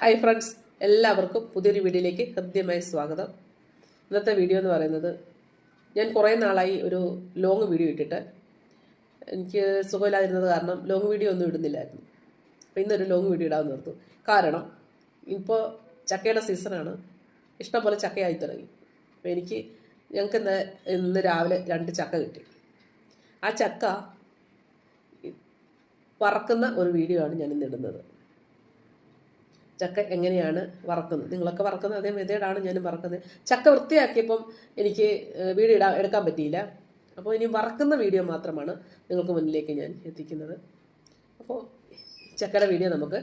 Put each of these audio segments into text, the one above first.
Hi friends എല്ലാവർക്കും പുതിയൊരു വീഡിയോയിലേക്ക് ഹൃദ്യമായ സ്വാഗതം. ഇന്നത്തെ വീഡിയോ എന്ന് പറയുന്നത് ഞാൻ കുറേ നാളായി ഒരു ലോങ് വീഡിയോ ഇട്ടിട്ട്. എനിക്ക് സുഖമില്ലാതിരുന്നത് കാരണം ലോങ് വീഡിയോ ഒന്നും ഇടുന്നില്ലായിരുന്നു. അപ്പോൾ ഇന്നൊരു ലോങ് വീഡിയോ ഇടാൻ നിർത്തു. കാരണം ഇപ്പോൾ ചക്കയുടെ സീസണാണ് ഇഷ്ടംപോലെ ചക്കയായി തുടങ്ങി. അപ്പോൾ എനിക്ക് ഞങ്ങൾക്ക് ഇന്ന് ഇന്ന് രാവിലെ രണ്ട് ചക്ക കിട്ടി. ആ ചക്ക പറക്കുന്ന ഒരു വീഡിയോ ആണ് ഞാൻ ഇന്ന് ഇടുന്നത്. ചക്ക എങ്ങനെയാണ് വറക്കുന്നത്? നിങ്ങളൊക്കെ വറക്കുന്നത് അതേ മെതേഡാണ് ഞാനും വറക്കുന്നത്. ചക്ക വൃത്തിയാക്കിയപ്പം എനിക്ക് വീഡിയോ ഇടാൻ എടുക്കാൻ പറ്റിയില്ല. അപ്പോൾ ഇനി വറക്കുന്ന വീഡിയോ മാത്രമാണ് നിങ്ങൾക്ക് മുന്നിലേക്ക് ഞാൻ എത്തിക്കുന്നത്. അപ്പോൾ ചക്കയുടെ വീഡിയോ നമുക്ക്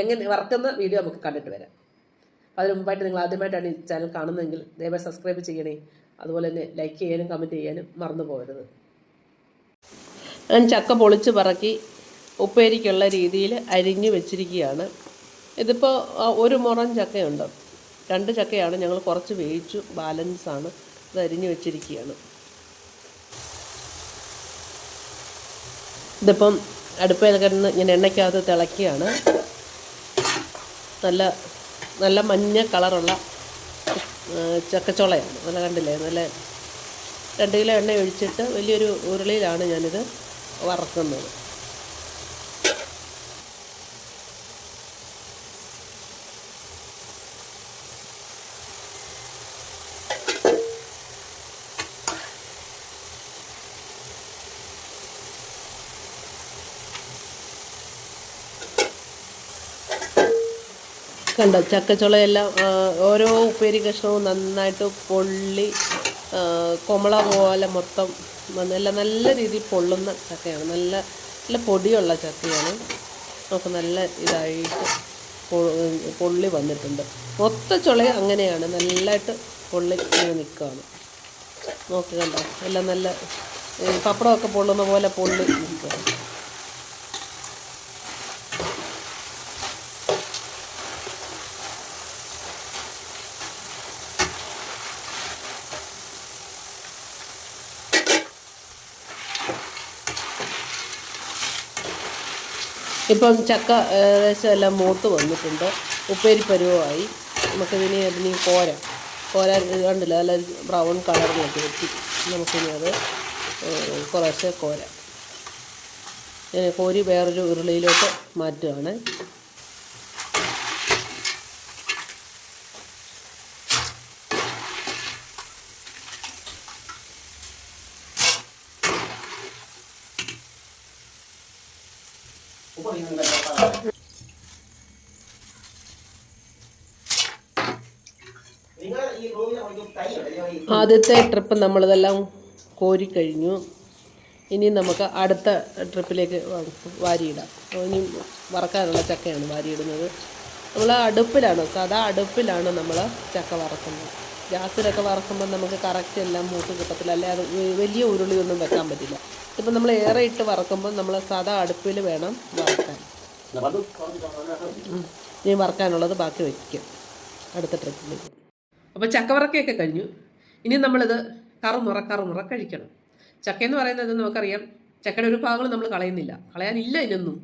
എങ്ങനെ വറക്കുന്ന വീഡിയോ നമുക്ക് കണ്ടിട്ട് വരാം. അതിന് മുമ്പായിട്ട് നിങ്ങൾ ആദ്യമായിട്ടാണ് ഈ ചാനൽ കാണുന്നതെങ്കിൽ ദയവായി സബ്സ്ക്രൈബ് ചെയ്യണേ. അതുപോലെ തന്നെ ലൈക്ക് ചെയ്യാനും കമന്റ് ചെയ്യാനും മറന്നു പോകരുത്. ഞാൻ ചക്ക പൊളിച്ച് പറക്കി ഉപ്പേരിക്കുള്ള രീതിയിൽ അരിഞ്ഞു വെച്ചിരിക്കുകയാണ്. ഇതിപ്പോൾ ഒരു മുറം ചക്കയുണ്ട്. രണ്ട് ചക്കയാണ് ഞങ്ങൾ കുറച്ച് വേവിച്ചു ബാലൻസ് ആണ് ഇത് അരിഞ്ഞു വെച്ചിരിക്കുകയാണ്. ഇതിപ്പം അടുപ്പയിൽ കിടന്ന് ഞാൻ എണ്ണയ്ക്കകത്ത് തിളക്കുകയാണ് നല്ല നല്ല മഞ്ഞ കളറുള്ള ചക്കച്ചോളയാണ്. നല്ല കണ്ടില്ലേ? നല്ല രണ്ട് കിലോ എണ്ണ ഒഴിച്ചിട്ട് വലിയൊരു ഉരുളിയിലാണ് ഞാനിത് വറക്കുന്നത്. കണ്ടോ? ചക്കച്ചുളയെല്ലാം ഓരോ ഉപ്പേരി കഷ്ണവും നന്നായിട്ട് പൊള്ളി കൊമള പോലെ മൊത്തം നല്ല നല്ല രീതിയിൽ പൊള്ളുന്ന ചക്കയാണ്. നല്ല നല്ല പൊടിയുള്ള ചക്കയാണ്. നമുക്ക് നല്ല ഇതായിട്ട് പൊള്ളി വന്നിട്ടുണ്ട്. മൊത്ത ചുള അങ്ങനെയാണ്. നല്ലതായിട്ട് പൊള്ളി ഇങ്ങനെ നിൽക്കുകയാണ്. നോക്ക് കണ്ടോ? എല്ലാം നല്ല പപ്പടമൊക്കെ പൊള്ളുന്ന പോലെ പൊള്ളി നിൽക്കുകയാണ്. ഇപ്പം ചക്ക ഏകദേശം എല്ലാം മൂത്ത് വന്നിട്ടുണ്ട്. ഉപ്പേരി പരുവമായി. നമുക്കിതിനി അതിന് കോരാം. ഇത് കണ്ടില്ല? നല്ല ബ്രൗൺ കളറിലൊക്കെ എത്തി നമുക്കിനി അത് കുറേശ്ശെ കോരാം. കോരി വേറൊരു ഉരുളിയിലോട്ട് മാറ്റുകയാണ് നിങ്ങൾ ഈ റൂമിൽ നമുക്ക് തൈ ഉണ്ടല്ലോ ഈ ആദ്യത്തെ ട്രിപ്പ് നമ്മളിതെല്ലാം കോരിക്കഴിഞ്ഞു. ഇനി നമുക്ക് അടുത്ത ട്രിപ്പിലേക്ക് വാരിയിടാം. ഇനി വറക്കാനുള്ള ചക്കയാണ് വാരിയിടുന്നത്. നമ്മൾ അടുപ്പിലാണ് സാധാ അടുപ്പിലാണ് നമ്മൾ ചക്ക വറക്കുന്നത്. ഗ്യാസിലൊക്കെ വറക്കുമ്പോൾ നമുക്ക് കറക്റ്റ് എല്ലാം മൂത്ത് കിട്ടത്തില്ല. അല്ലാതെ വലിയ ഉരുളിയൊന്നും വെക്കാൻ പറ്റില്ല. ഇപ്പം നമ്മൾ ഏറെ ഇട്ട് വറക്കുമ്പോൾ നമ്മൾ സാധാ അടുപ്പിൽ വേണം വറക്കാൻ. ഇനി വറക്കാനുള്ളത് ബാക്കി വയ്ക്കും അടുത്ത ട്രിപ്പിലേക്ക്. അപ്പോൾ ചക്കവറക്കയൊക്കെ കഴിഞ്ഞു. ഇനി നമ്മളിത് കറുമുറ കറുമുറ കഴിക്കണം. ചക്ക എന്ന് പറയുന്നത് നമുക്കറിയാം ചക്കയുടെ ഒരു ഭാഗങ്ങൾ നമ്മൾ കളയുന്നില്ല. കളയാനില്ല ഇതിനൊന്നും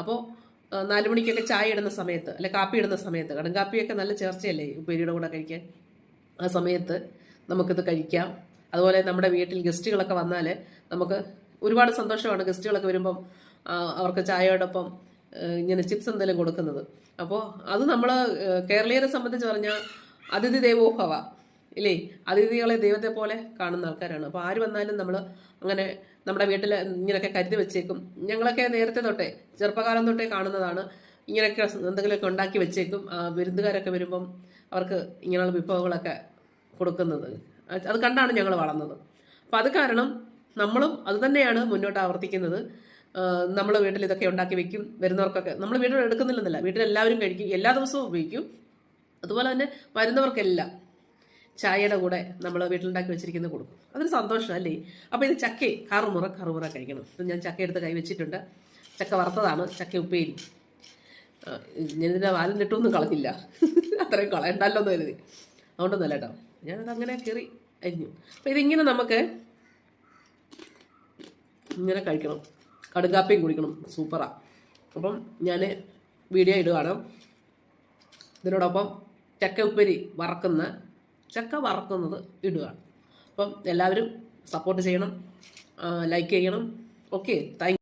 അപ്പോൾ നാലുമണിക്കൊക്കെ നാല് മണിക്കൊക്കെ ചായ ഇടുന്ന സമയത്ത് അല്ലെ കാപ്പി ഇടുന്ന സമയത്ത് കടും കാപ്പിയൊക്കെ നല്ല ചേർച്ചയല്ലേ ഉപ്പേരിയുടെ കൂടെ കഴിക്കാൻ? ആ സമയത്ത് നമുക്കിത് കഴിക്കാം. അതുപോലെ നമ്മുടെ വീട്ടിൽ ഗസ്റ്റുകളൊക്കെ വന്നാൽ നമുക്ക് ഒരുപാട് സന്തോഷമാണ് ഗസ്റ്റുകളൊക്കെ വരുമ്പം അവർക്ക് ചായയോടൊപ്പം ഇങ്ങനെ ചിപ്സ് എന്തെങ്കിലും കൊടുക്കുന്നത്. അപ്പോൾ അത് നമ്മൾ കേരളീയരെ സംബന്ധിച്ച് പറഞ്ഞാൽ അതിഥി ദേവോ ഭവ ഇല്ലേ? അതിഥികളെ ദൈവത്തെ പോലെ കാണുന്ന ആൾക്കാരാണ്. അപ്പോൾ ആര് വന്നാലും നമ്മൾ അങ്ങനെ നമ്മുടെ വീട്ടിൽ ഇങ്ങനെയൊക്കെ കരുതി വെച്ചേക്കും. ഞങ്ങളൊക്കെ നേരത്തെ തൊട്ടേ ചെറുപ്പകാലം തൊട്ടേ കാണുന്നതാണ്. ഇങ്ങനെയൊക്കെ എന്തെങ്കിലുമൊക്കെ ഉണ്ടാക്കി വെച്ചേക്കും. വിരുന്നുകാരൊക്കെ വരുമ്പം അവർക്ക് ഇങ്ങനെയുള്ള വിഭവങ്ങളൊക്കെ കൊടുക്കുന്നത്. അത് കണ്ടാണ് ഞങ്ങൾ വളർന്നത്. അപ്പോൾ അത് കാരണം നമ്മളും അത് തന്നെയാണ് മുന്നോട്ട് ആവർത്തിക്കുന്നത്. നമ്മൾ വീട്ടിൽ ഇതൊക്കെ ഉണ്ടാക്കി വെക്കും വരുന്നവർക്കൊക്കെ. നമ്മൾ വീട്ടിൽ എടുക്കുന്നില്ലെന്നല്ല. വീട്ടിൽ എല്ലാവരും കഴിക്കും എല്ലാ ദിവസവും ഉപയോഗിക്കും. അതുപോലെ തന്നെ വരുന്നവർക്കെല്ലാം ചായയുടെ കൂടെ നമ്മൾ വീട്ടിലുണ്ടാക്കി വെച്ചിരിക്കുന്നത് കൊടുക്കും. അതൊരു സന്തോഷം അല്ലേ? അപ്പോൾ ഇത് ചക്കയെ കറുമുറ കറുമുറ കഴിക്കണം. ഞാൻ ചക്ക എടുത്ത് കൈ വെച്ചിട്ടുണ്ട് ചക്ക വറുത്തതാണ് ചക്ക ഉപ്പേരി. ഞാനിതിന്റെ വാലും നെട്ടൊന്നും കളഞ്ഞില്ല. അത്രയും കളയണ്ടല്ലോ എന്ന് കരുതി. അതുകൊണ്ടൊന്നല്ല കേട്ടോ. ഞാനത് അങ്ങനെ കയറി അരിഞ്ഞു. അപ്പോൾ ഇതിങ്ങനെ നമുക്ക് ഇങ്ങനെ കഴിക്കണം. കടുകാപ്പയും കുടിക്കണം. സൂപ്പറാണ് അപ്പം ഞാൻ വീഡിയോ ഇടുകയാണ് ഇതിനോടൊപ്പം ചക്ക ഉപ്പരി വറക്കുന്ന ചക്ക വറക്കുന്നത് ഇടുകയാണ് അപ്പം എല്ലാവരും സപ്പോർട്ട് ചെയ്യണം. ലൈക്ക് ചെയ്യണം. Okay thank